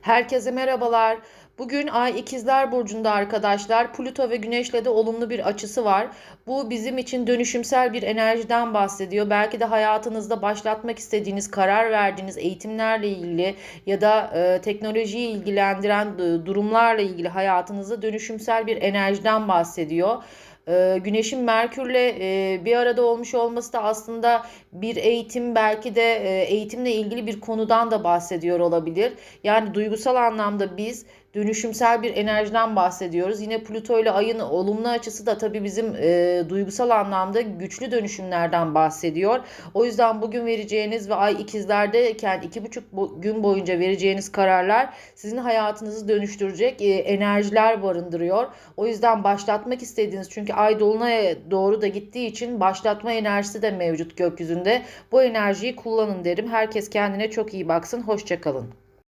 Herkese merhabalar. Bugün Ay İkizler Burcu'nda arkadaşlar. Plüto ve Güneş'le de olumlu bir açısı var. Bu bizim için dönüşümsel bir enerjiden bahsediyor. Belki de hayatınızda başlatmak istediğiniz, karar verdiğiniz eğitimlerle ilgili ya da e, teknolojiyi ilgilendiren e, durumlarla ilgili hayatınızda dönüşümsel bir enerjiden bahsediyor. Ee, Güneşin Merkür'le e, bir arada olmuş olması da aslında bir eğitim belki de e, eğitimle ilgili bir konudan da bahsediyor olabilir. Yani duygusal anlamda biz dönüşümsel bir enerjiden bahsediyoruz. Yine Plüto ile Ay'ın olumlu açısı da tabii bizim e, duygusal anlamda güçlü dönüşümlerden bahsediyor. O yüzden bugün vereceğiniz ve Ay ikizlerdeyken iki buçuk bu- gün boyunca vereceğiniz kararlar sizin hayatınızı dönüştürecek e, enerjiler barındırıyor. O yüzden başlatmak istediğiniz çünkü Ay dolunaya doğru da gittiği için başlatma enerjisi de mevcut gökyüzünde. Bu enerjiyi kullanın derim. Herkes kendine çok iyi baksın. Hoşçakalın.